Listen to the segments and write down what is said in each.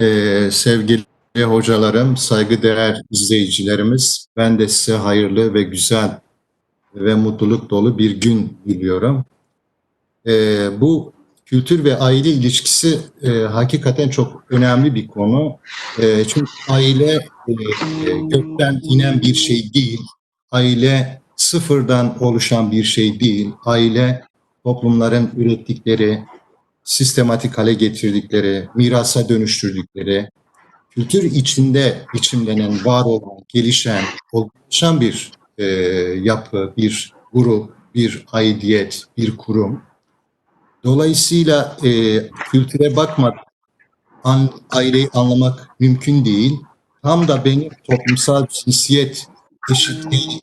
Ee, sevgili hocalarım, saygıdeğer izleyicilerimiz, ben de size hayırlı ve güzel ve mutluluk dolu bir gün diliyorum. Ee, bu kültür ve aile ilişkisi e, hakikaten çok önemli bir konu. E, çünkü aile e, gökten inen bir şey değil. Aile sıfırdan oluşan bir şey değil. Aile toplumların ürettikleri, sistematik hale getirdikleri, mirasa dönüştürdükleri, kültür içinde biçimlenen, var olan, gelişen, oluşan bir e, yapı, bir grup, bir aidiyet, bir kurum. Dolayısıyla e, kültüre bakmak, an, aileyi anlamak mümkün değil. Tam da benim toplumsal cinsiyet eşitliği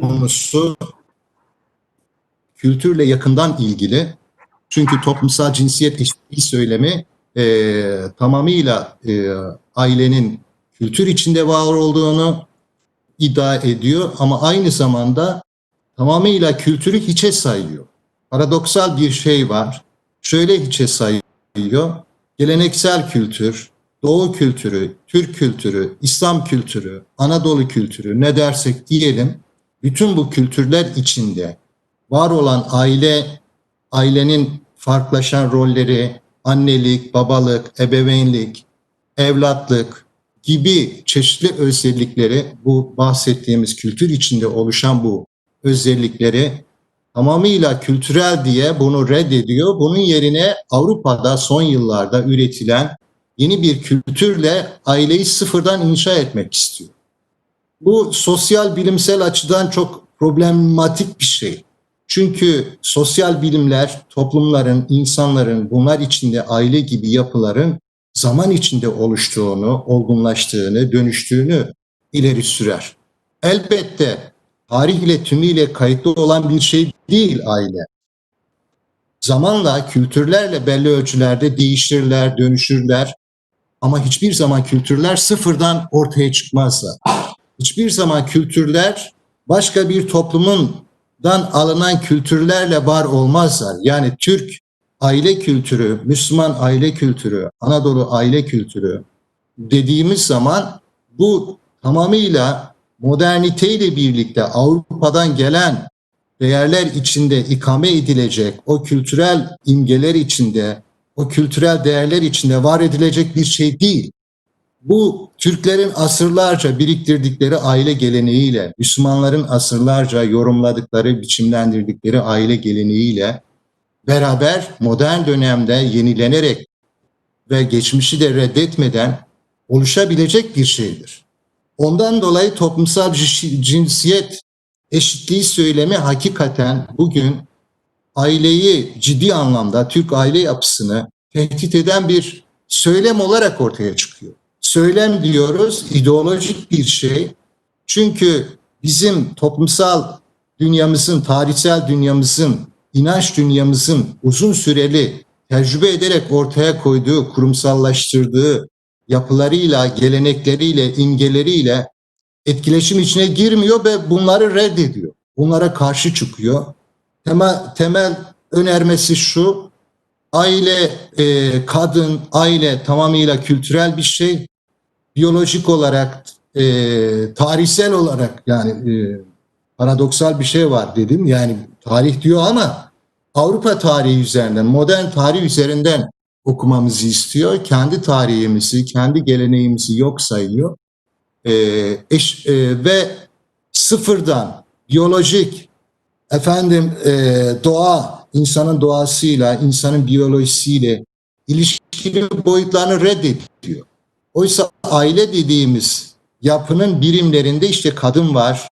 konusu kültürle yakından ilgili. Çünkü toplumsal cinsiyet eşitliği söylemi e, tamamıyla e, ailenin kültür içinde var olduğunu iddia ediyor ama aynı zamanda tamamıyla kültürü hiçe sayıyor. Paradoksal bir şey var. Şöyle hiçe sayıyor. Geleneksel kültür, Doğu kültürü, Türk kültürü, İslam kültürü, Anadolu kültürü ne dersek diyelim bütün bu kültürler içinde var olan aile, ailenin farklılaşan rolleri, annelik, babalık, ebeveynlik, evlatlık gibi çeşitli özellikleri bu bahsettiğimiz kültür içinde oluşan bu özellikleri tamamıyla kültürel diye bunu reddediyor. Bunun yerine Avrupa'da son yıllarda üretilen yeni bir kültürle aileyi sıfırdan inşa etmek istiyor. Bu sosyal bilimsel açıdan çok problematik bir şey. Çünkü sosyal bilimler toplumların, insanların bunlar içinde aile gibi yapıların zaman içinde oluştuğunu, olgunlaştığını, dönüştüğünü ileri sürer. Elbette tarih ile tümüyle kayıtlı olan bir şey değil aile. Zamanla kültürlerle belli ölçülerde değişirler, dönüşürler. Ama hiçbir zaman kültürler sıfırdan ortaya çıkmazlar. Hiçbir zaman kültürler başka bir toplumundan alınan kültürlerle var olmazlar. Yani Türk aile kültürü, Müslüman aile kültürü, Anadolu aile kültürü dediğimiz zaman bu tamamıyla moderniteyle birlikte Avrupa'dan gelen değerler içinde ikame edilecek, o kültürel imgeler içinde, o kültürel değerler içinde var edilecek bir şey değil. Bu Türklerin asırlarca biriktirdikleri aile geleneğiyle, Müslümanların asırlarca yorumladıkları, biçimlendirdikleri aile geleneğiyle beraber modern dönemde yenilenerek ve geçmişi de reddetmeden oluşabilecek bir şeydir. Ondan dolayı toplumsal cinsiyet eşitliği söylemi hakikaten bugün aileyi ciddi anlamda Türk aile yapısını tehdit eden bir söylem olarak ortaya çıkıyor. Söylem diyoruz ideolojik bir şey. Çünkü bizim toplumsal dünyamızın, tarihsel dünyamızın, inanç dünyamızın uzun süreli tecrübe ederek ortaya koyduğu, kurumsallaştırdığı yapılarıyla, gelenekleriyle, imgeleriyle etkileşim içine girmiyor ve bunları reddediyor. Bunlara karşı çıkıyor. Temel, temel önermesi şu, aile, e, kadın, aile tamamıyla kültürel bir şey. Biyolojik olarak, e, tarihsel olarak yani e, paradoksal bir şey var dedim. Yani tarih diyor ama Avrupa tarihi üzerinden, modern tarih üzerinden okumamızı istiyor. Kendi tarihimizi, kendi geleneğimizi yok sayıyor. E, eş, e, ve sıfırdan biyolojik efendim e, doğa, insanın doğasıyla, insanın biyolojisiyle ilişkili boyutlarını reddediyor. Oysa aile dediğimiz yapının birimlerinde işte kadın var,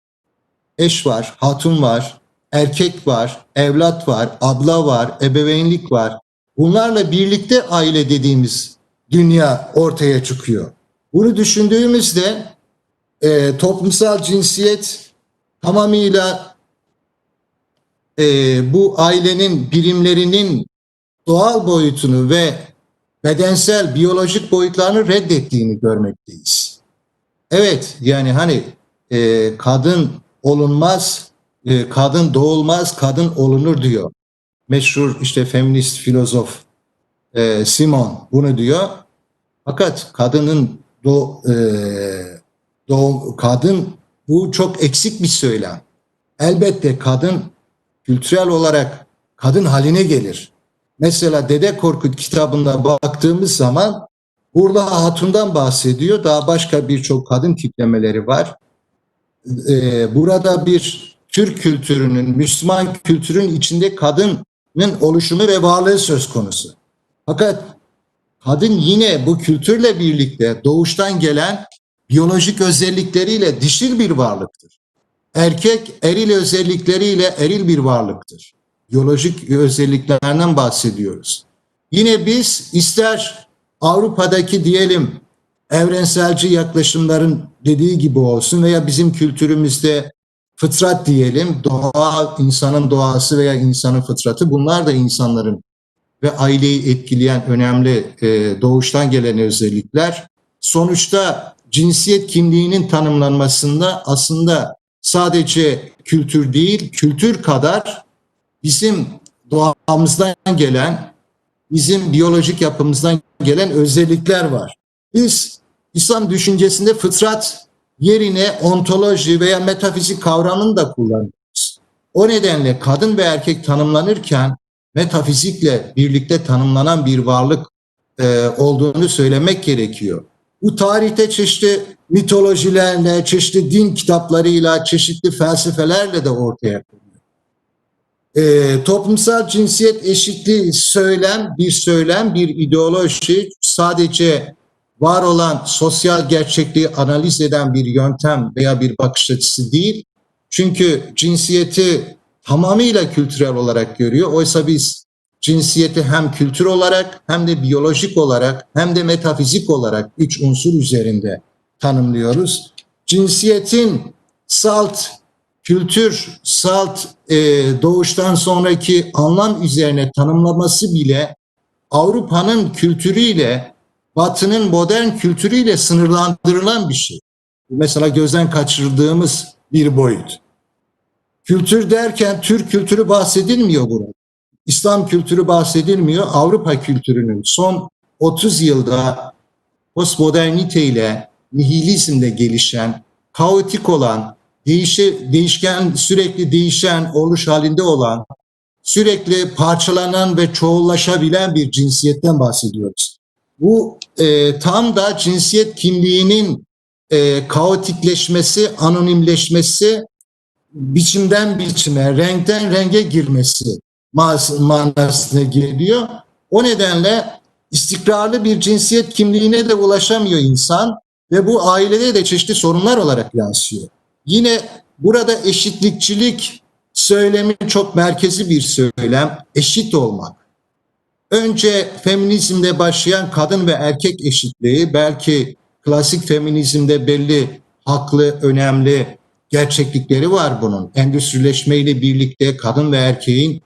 eş var, hatun var, erkek var, evlat var, abla var, ebeveynlik var. Bunlarla birlikte aile dediğimiz dünya ortaya çıkıyor. Bunu düşündüğümüzde e, toplumsal cinsiyet tamamıyla e, bu ailenin birimlerinin doğal boyutunu ve bedensel, biyolojik boyutlarını reddettiğini görmekteyiz. Evet, yani hani e, kadın olunmaz, e, kadın doğulmaz, kadın olunur diyor. Meşhur işte feminist filozof e, Simon bunu diyor. Fakat kadının do, e, doğum, kadın bu çok eksik bir söylem. Elbette kadın kültürel olarak kadın haline gelir. Mesela Dede Korkut kitabında baktığımız zaman Urla Hatun'dan bahsediyor. Daha başka birçok kadın tiplemeleri var. Ee, burada bir Türk kültürünün, Müslüman kültürün içinde kadının oluşumu ve varlığı söz konusu. Fakat kadın yine bu kültürle birlikte doğuştan gelen biyolojik özellikleriyle dişil bir varlıktır. Erkek eril özellikleriyle eril bir varlıktır. Biyolojik özelliklerinden bahsediyoruz. Yine biz ister Avrupa'daki diyelim evrenselci yaklaşımların dediği gibi olsun veya bizim kültürümüzde fıtrat diyelim, doğa, insanın doğası veya insanın fıtratı bunlar da insanların ve aileyi etkileyen önemli e, doğuştan gelen özellikler. Sonuçta cinsiyet kimliğinin tanımlanmasında aslında sadece kültür değil, kültür kadar bizim doğamızdan gelen, bizim biyolojik yapımızdan gelen özellikler var. Biz İslam düşüncesinde fıtrat yerine ontoloji veya metafizik kavramını da kullanıyoruz. O nedenle kadın ve erkek tanımlanırken metafizikle birlikte tanımlanan bir varlık e, olduğunu söylemek gerekiyor. Bu tarihte çeşitli mitolojilerle, çeşitli din kitaplarıyla, çeşitli felsefelerle de ortaya konuyor. E, toplumsal cinsiyet eşitliği söylem, bir söylem, bir ideoloji sadece var olan sosyal gerçekliği analiz eden bir yöntem veya bir bakış açısı değil. Çünkü cinsiyeti tamamıyla kültürel olarak görüyor. Oysa biz cinsiyeti hem kültür olarak hem de biyolojik olarak hem de metafizik olarak üç unsur üzerinde tanımlıyoruz. Cinsiyetin salt, kültür, salt e, doğuştan sonraki anlam üzerine tanımlaması bile Avrupa'nın kültürüyle Batı'nın modern kültürüyle sınırlandırılan bir şey. Mesela gözden kaçırdığımız bir boyut. Kültür derken Türk kültürü bahsedilmiyor burada. İslam kültürü bahsedilmiyor. Avrupa kültürünün son 30 yılda postmodernite ile nihilizmle gelişen, kaotik olan, değişi, değişken, sürekli değişen, oluş halinde olan, sürekli parçalanan ve çoğullaşabilen bir cinsiyetten bahsediyoruz. Bu e, tam da cinsiyet kimliğinin e, kaotikleşmesi, anonimleşmesi, biçimden biçime, renkten renge girmesi manasına geliyor. O nedenle istikrarlı bir cinsiyet kimliğine de ulaşamıyor insan ve bu ailede de çeşitli sorunlar olarak yansıyor. Yine burada eşitlikçilik söylemi çok merkezi bir söylem, eşit olmak. Önce feminizmde başlayan kadın ve erkek eşitliği belki klasik feminizmde belli haklı, önemli gerçeklikleri var bunun. Endüstrileşmeyle birlikte kadın ve erkeğin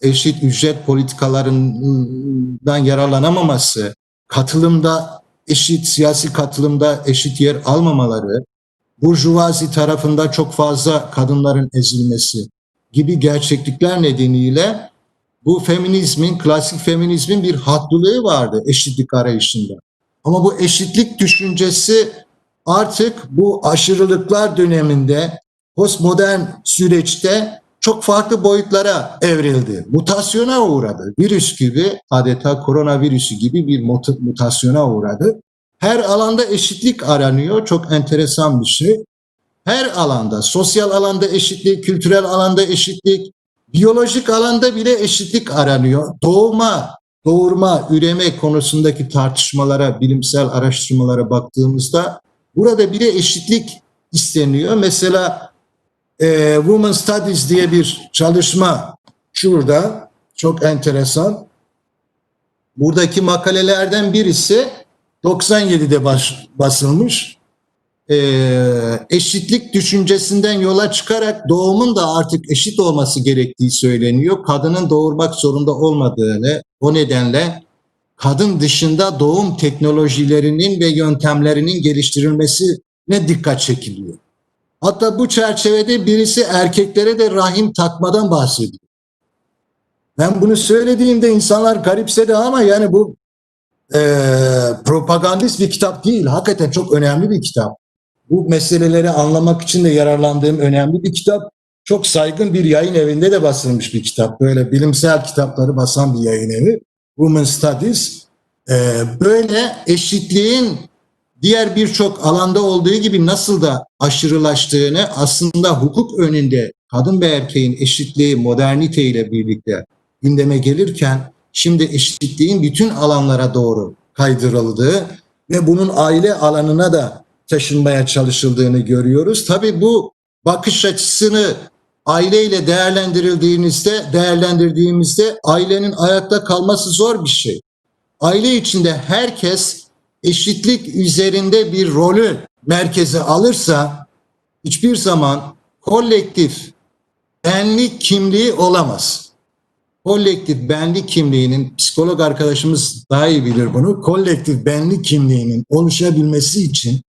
eşit ücret politikalarından yararlanamaması, katılımda eşit siyasi katılımda eşit yer almamaları, burjuvazi tarafında çok fazla kadınların ezilmesi gibi gerçeklikler nedeniyle bu feminizmin, klasik feminizmin bir haklılığı vardı eşitlik arayışında. Ama bu eşitlik düşüncesi artık bu aşırılıklar döneminde postmodern süreçte çok farklı boyutlara evrildi. Mutasyona uğradı. Virüs gibi adeta koronavirüsü gibi bir mutasyona uğradı. Her alanda eşitlik aranıyor. Çok enteresan bir şey. Her alanda, sosyal alanda eşitlik, kültürel alanda eşitlik, biyolojik alanda bile eşitlik aranıyor. Doğuma, doğurma, üreme konusundaki tartışmalara, bilimsel araştırmalara baktığımızda burada bile eşitlik isteniyor. Mesela e, Women Studies diye bir çalışma şurada çok enteresan. Buradaki makalelerden birisi 97'de baş, basılmış. E, eşitlik düşüncesinden yola çıkarak doğumun da artık eşit olması gerektiği söyleniyor. Kadının doğurmak zorunda olmadığını, o nedenle kadın dışında doğum teknolojilerinin ve yöntemlerinin geliştirilmesine dikkat çekiliyor. Hatta bu çerçevede birisi erkeklere de rahim takmadan bahsediyor. Ben bunu söylediğimde insanlar garipsedi ama yani bu propagandist bir kitap değil. Hakikaten çok önemli bir kitap. Bu meseleleri anlamak için de yararlandığım önemli bir kitap. Çok saygın bir yayın evinde de basılmış bir kitap. Böyle bilimsel kitapları basan bir yayın evi. Women Studies. Ee, böyle eşitliğin diğer birçok alanda olduğu gibi nasıl da aşırılaştığını aslında hukuk önünde kadın ve erkeğin eşitliği modernite ile birlikte gündeme gelirken şimdi eşitliğin bütün alanlara doğru kaydırıldığı ve bunun aile alanına da taşınmaya çalışıldığını görüyoruz. Tabii bu bakış açısını aileyle değerlendirildiğinizde, değerlendirdiğimizde ailenin ayakta kalması zor bir şey. Aile içinde herkes eşitlik üzerinde bir rolü merkeze alırsa hiçbir zaman kolektif benlik kimliği olamaz. Kolektif benlik kimliğinin, psikolog arkadaşımız daha iyi bilir bunu, kolektif benlik kimliğinin oluşabilmesi için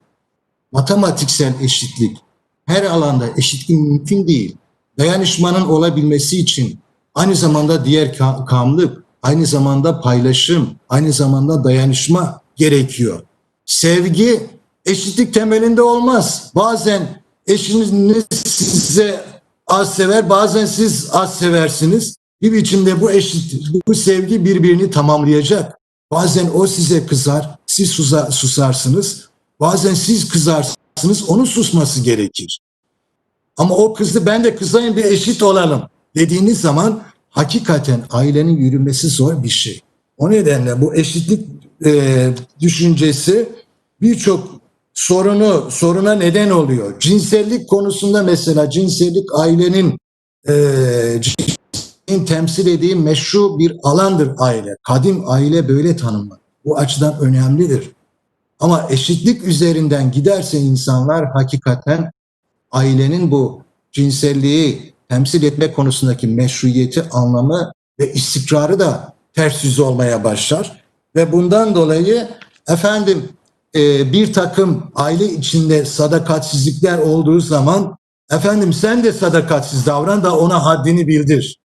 matematiksel eşitlik, her alanda eşitlik mümkün değil. Dayanışmanın olabilmesi için aynı zamanda diğer kamlık, aynı zamanda paylaşım, aynı zamanda dayanışma gerekiyor. Sevgi eşitlik temelinde olmaz. Bazen eşiniz size az sever, bazen siz az seversiniz. Bir biçimde bu eşit, bu sevgi birbirini tamamlayacak. Bazen o size kızar, siz susa, susarsınız. Bazen siz kızarsınız, onun susması gerekir. Ama o kızdı ben de kızayım bir eşit olalım dediğiniz zaman hakikaten ailenin yürümesi zor bir şey. O nedenle bu eşitlik e, düşüncesi birçok sorunu soruna neden oluyor. Cinsellik konusunda mesela cinsellik ailenin e, cinselliğin temsil ettiği meşru bir alandır aile. Kadim aile böyle tanımlar. Bu açıdan önemlidir. Ama eşitlik üzerinden giderse insanlar hakikaten ailenin bu cinselliği temsil etme konusundaki meşruiyeti, anlamı ve istikrarı da ters yüz olmaya başlar. Ve bundan dolayı efendim e, bir takım aile içinde sadakatsizlikler olduğu zaman efendim sen de sadakatsiz davran da ona haddini bildir.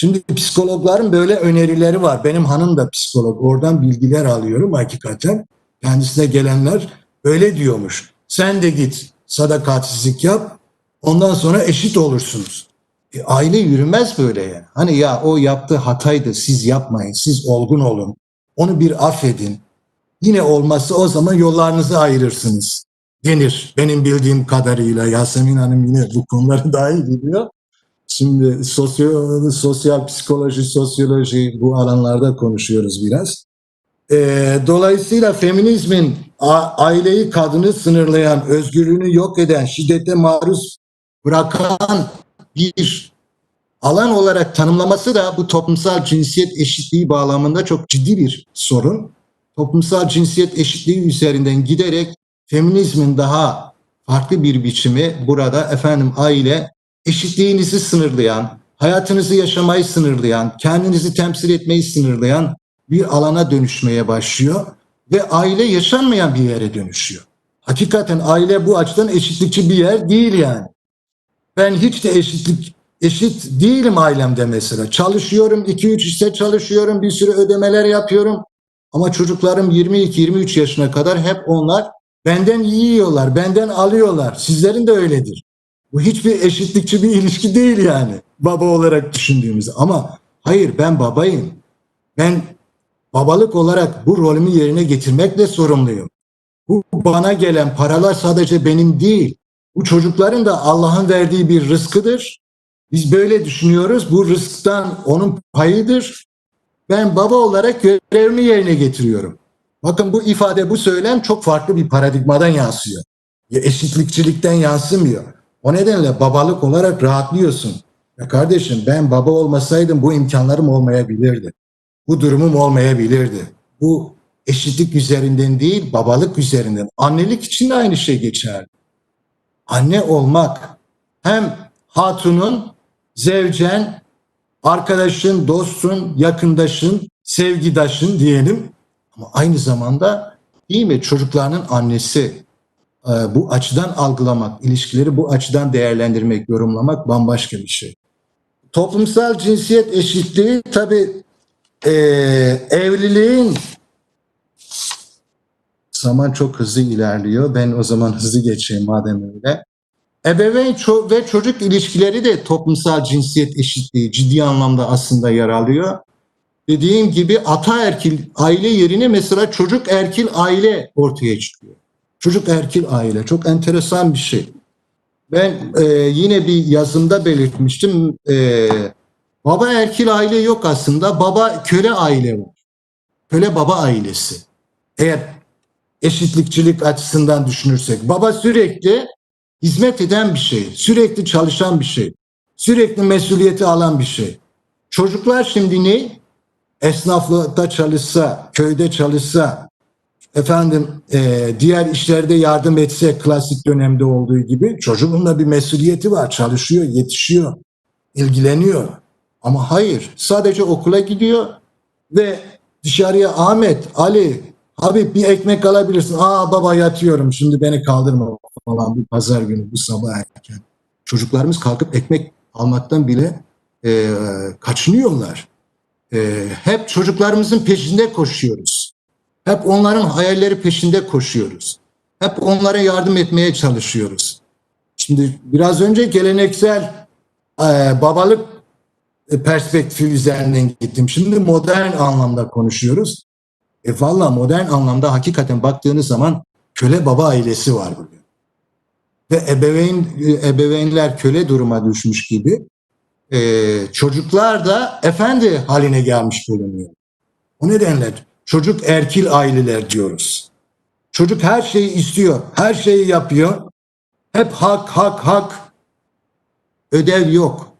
Şimdi psikologların böyle önerileri var. Benim hanım da psikolog. Oradan bilgiler alıyorum hakikaten. Kendisine gelenler öyle diyormuş. Sen de git sadakatsizlik yap. Ondan sonra eşit olursunuz. E, aile yürümez böyle yani. Hani ya o yaptığı hataydı siz yapmayın. Siz olgun olun. Onu bir affedin. Yine olmazsa o zaman yollarınızı ayırırsınız denir. Benim bildiğim kadarıyla Yasemin Hanım yine bu konuları daha iyi biliyor. Şimdi sosyal, sosyal psikoloji, sosyoloji bu alanlarda konuşuyoruz biraz. E, dolayısıyla feminizmin aileyi, kadını sınırlayan, özgürlüğünü yok eden, şiddete maruz bırakan bir alan olarak tanımlaması da bu toplumsal cinsiyet eşitliği bağlamında çok ciddi bir sorun. Toplumsal cinsiyet eşitliği üzerinden giderek feminizmin daha farklı bir biçimi burada efendim aile eşitliğinizi sınırlayan, hayatınızı yaşamayı sınırlayan, kendinizi temsil etmeyi sınırlayan bir alana dönüşmeye başlıyor ve aile yaşanmayan bir yere dönüşüyor. Hakikaten aile bu açıdan eşitlikçi bir yer değil yani. Ben hiç de eşitlik eşit değilim ailemde mesela. Çalışıyorum, 2-3 işte çalışıyorum, bir sürü ödemeler yapıyorum. Ama çocuklarım 22-23 yaşına kadar hep onlar benden yiyorlar, benden alıyorlar. Sizlerin de öyledir. Bu hiçbir eşitlikçi bir ilişki değil yani baba olarak düşündüğümüzde. Ama hayır ben babayım. Ben babalık olarak bu rolümü yerine getirmekle sorumluyum. Bu bana gelen paralar sadece benim değil. Bu çocukların da Allah'ın verdiği bir rızkıdır. Biz böyle düşünüyoruz. Bu rızktan onun payıdır. Ben baba olarak görevimi yerine getiriyorum. Bakın bu ifade, bu söylem çok farklı bir paradigmadan yansıyor. Eşitlikçilikten yansımıyor. O nedenle babalık olarak rahatlıyorsun. Ya kardeşim ben baba olmasaydım bu imkanlarım olmayabilirdi. Bu durumum olmayabilirdi. Bu eşitlik üzerinden değil, babalık üzerinden. Annelik için de aynı şey geçerli. Anne olmak hem hatunun, zevcen, arkadaşın, dostun, yakındaşın, sevgidaşın diyelim. Ama aynı zamanda değil mi çocuklarının annesi. Ee, bu açıdan algılamak, ilişkileri bu açıdan değerlendirmek, yorumlamak bambaşka bir şey. Toplumsal cinsiyet eşitliği tabii e, evliliğin zaman çok hızlı ilerliyor. Ben o zaman hızlı geçeyim madem öyle. Ebeveyn ço- ve çocuk ilişkileri de toplumsal cinsiyet eşitliği ciddi anlamda aslında yer alıyor. Dediğim gibi ataerkil aile yerine mesela çocuk erkil aile ortaya çıkıyor. Çocuk erkil aile çok enteresan bir şey. Ben e, yine bir yazımda belirtmiştim. E, baba erkil aile yok aslında. Baba köle aile var. Köle baba ailesi. Eğer eşitlikçilik açısından düşünürsek. Baba sürekli hizmet eden bir şey. Sürekli çalışan bir şey. Sürekli mesuliyeti alan bir şey. Çocuklar şimdi ne? Esnaflıkta çalışsa, köyde çalışsa, efendim e, diğer işlerde yardım etse klasik dönemde olduğu gibi çocuğun da bir mesuliyeti var. Çalışıyor, yetişiyor, ilgileniyor. Ama hayır, sadece okula gidiyor ve dışarıya Ahmet, Ali, Habib bir ekmek alabilirsin. Aa baba yatıyorum şimdi beni kaldırma falan bir pazar günü bu sabah erken. Çocuklarımız kalkıp ekmek almaktan bile e, kaçınıyorlar. E, hep çocuklarımızın peşinde koşuyoruz. Hep onların hayalleri peşinde koşuyoruz. Hep onlara yardım etmeye çalışıyoruz. Şimdi biraz önce geleneksel e, babalık perspektifi üzerinden gittim. Şimdi modern anlamda konuşuyoruz. E valla modern anlamda hakikaten baktığınız zaman köle baba ailesi var bugün. Ve ebeveyn ebeveynler köle duruma düşmüş gibi e, çocuklar da efendi haline gelmiş bulunuyor. O nedenle çocuk erkil aileler diyoruz. Çocuk her şeyi istiyor, her şeyi yapıyor. Hep hak, hak, hak. Ödev yok.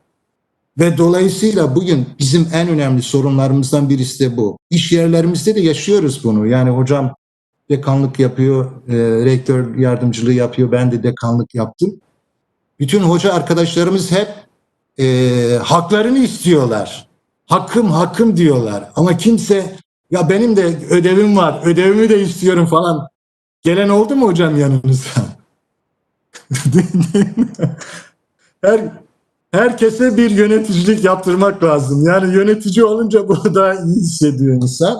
Ve dolayısıyla bugün bizim en önemli sorunlarımızdan birisi de bu. İş yerlerimizde de yaşıyoruz bunu. Yani hocam dekanlık yapıyor, e, rektör yardımcılığı yapıyor. Ben de dekanlık yaptım. Bütün hoca arkadaşlarımız hep e, haklarını istiyorlar. Hakkım hakkım diyorlar. Ama kimse ya benim de ödevim var, ödevimi de istiyorum falan. Gelen oldu mu hocam yanınızda? Her herkese bir yöneticilik yaptırmak lazım. Yani yönetici olunca bunu daha iyi hissediyor insan.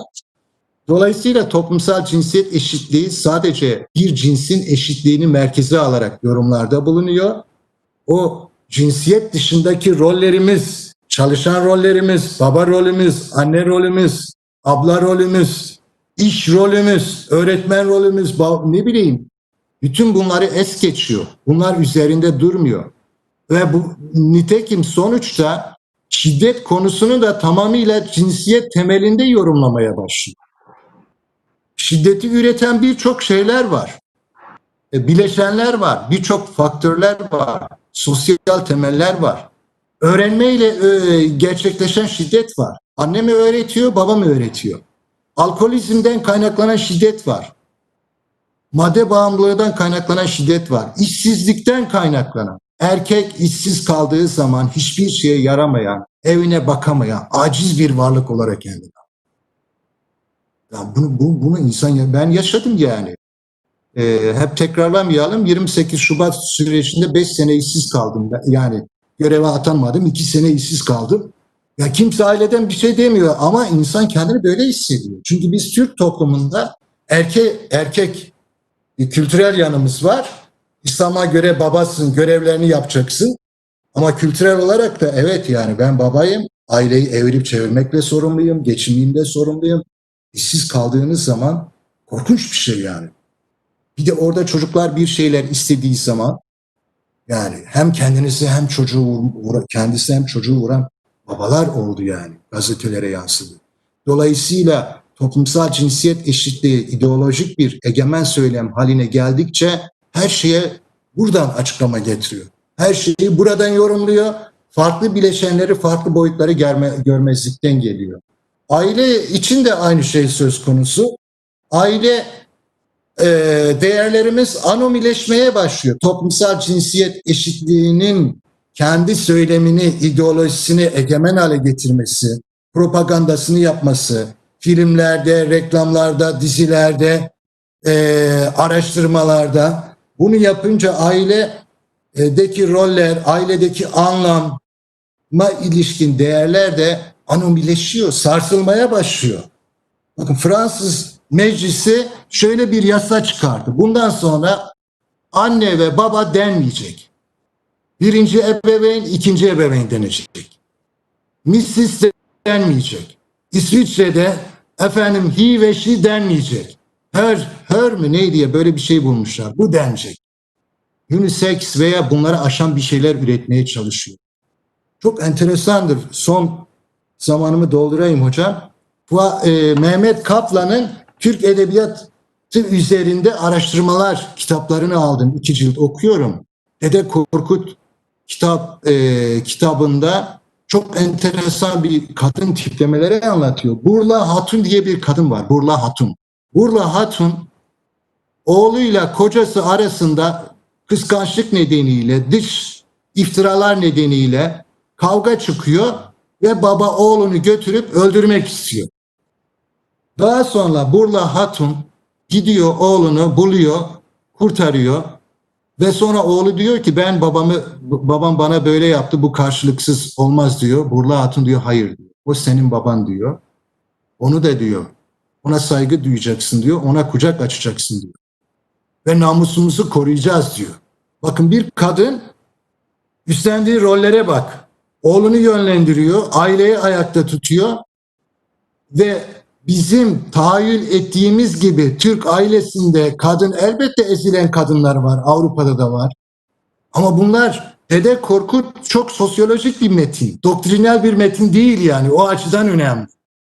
Dolayısıyla toplumsal cinsiyet eşitliği sadece bir cinsin eşitliğini merkeze alarak yorumlarda bulunuyor. O cinsiyet dışındaki rollerimiz, çalışan rollerimiz, baba rolümüz, anne rolümüz, abla rolümüz, iş rolümüz, öğretmen rolümüz, ne bileyim bütün bunları es geçiyor. Bunlar üzerinde durmuyor. Ve bu nitekim sonuçta şiddet konusunu da tamamıyla cinsiyet temelinde yorumlamaya başlıyor. Şiddeti üreten birçok şeyler var. E, bileşenler var, birçok faktörler var, sosyal temeller var. Öğrenmeyle e, gerçekleşen şiddet var. Anne mi öğretiyor, baba mı öğretiyor? Alkolizmden kaynaklanan şiddet var. Madde bağımlılığından kaynaklanan şiddet var. İşsizlikten kaynaklanan. Erkek işsiz kaldığı zaman hiçbir şeye yaramayan, evine bakamayan, aciz bir varlık olarak kendini. Ya bunu, bu, bunu insan ben yaşadım yani. Ee, hep tekrarlamayalım. 28 Şubat sürecinde 5 sene işsiz kaldım. Yani göreve atanmadım. 2 sene işsiz kaldım. Ya kimse aileden bir şey demiyor ama insan kendini böyle hissediyor. Çünkü biz Türk toplumunda erkek erkek kültürel yanımız var. İslam'a göre babasın, görevlerini yapacaksın. Ama kültürel olarak da evet yani ben babayım, aileyi evirip çevirmekle sorumluyum, geçimliğimde sorumluyum. İşsiz kaldığınız zaman korkunç bir şey yani. Bir de orada çocuklar bir şeyler istediği zaman yani hem kendinizi hem çocuğu kendisi hem çocuğu vuran babalar oldu yani gazetelere yansıdı. Dolayısıyla toplumsal cinsiyet eşitliği ideolojik bir egemen söylem haline geldikçe her şeye buradan açıklama getiriyor. Her şeyi buradan yorumluyor. Farklı bileşenleri, farklı boyutları görme, görmezlikten geliyor. Aile için de aynı şey söz konusu. Aile e, değerlerimiz anomileşmeye başlıyor. Toplumsal cinsiyet eşitliğinin kendi söylemini, ideolojisini egemen hale getirmesi, propagandasını yapması, filmlerde, reklamlarda, dizilerde, e, araştırmalarda bunu yapınca ailedeki roller, ailedeki anlama ilişkin değerler de anomileşiyor, sarsılmaya başlıyor. Bakın Fransız Meclisi şöyle bir yasa çıkardı. Bundan sonra anne ve baba denmeyecek. Birinci ebeveyn, ikinci ebeveyn denecek. Mrs. denmeyecek. İsviçre'de efendim he ve she denmeyecek. Her, her mü ne diye böyle bir şey bulmuşlar. Bu denecek. Unisex veya bunları aşan bir şeyler üretmeye çalışıyor. Çok enteresandır. Son zamanımı doldurayım hocam. E, Mehmet Kaplan'ın Türk Edebiyatı üzerinde araştırmalar kitaplarını aldım. iki cilt okuyorum. Dede Korkut kitap e, kitabında çok enteresan bir kadın tiplemeleri anlatıyor. Burla Hatun diye bir kadın var. Burla Hatun. Burla Hatun oğluyla kocası arasında kıskançlık nedeniyle, dış iftiralar nedeniyle kavga çıkıyor ve baba oğlunu götürüp öldürmek istiyor. Daha sonra Burla Hatun gidiyor oğlunu buluyor, kurtarıyor ve sonra oğlu diyor ki ben babamı babam bana böyle yaptı bu karşılıksız olmaz diyor. Burla Hatun diyor hayır diyor. O senin baban diyor. Onu da diyor. Ona saygı duyacaksın diyor. Ona kucak açacaksın diyor. Ve namusumuzu koruyacağız diyor. Bakın bir kadın üstlendiği rollere bak. Oğlunu yönlendiriyor, aileyi ayakta tutuyor ve bizim tahayyül ettiğimiz gibi Türk ailesinde kadın elbette ezilen kadınlar var. Avrupa'da da var. Ama bunlar Dede Korkut çok sosyolojik bir metin. Doktrinal bir metin değil yani. O açıdan önemli.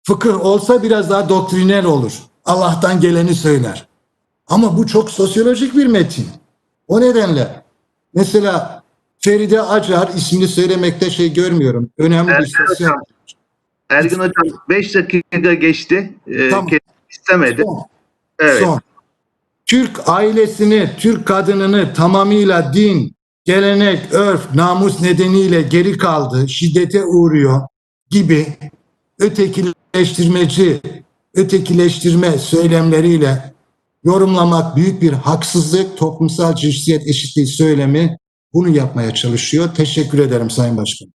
Fıkıh olsa biraz daha doktrinal olur. Allah'tan geleni söyler. Ama bu çok sosyolojik bir metin. O nedenle mesela Feride Acar ismini söylemekte şey görmüyorum. Önemli bir sosyal... Ergin Hocam 5 dakika geçti. Ee, Tamam. istemedi. Son. Evet. Son. Türk ailesini, Türk kadınını tamamıyla din, gelenek, örf, namus nedeniyle geri kaldı, şiddete uğruyor gibi ötekileştirmeci, ötekileştirme söylemleriyle yorumlamak büyük bir haksızlık, toplumsal cinsiyet eşitliği söylemi bunu yapmaya çalışıyor. Teşekkür ederim Sayın Başkan.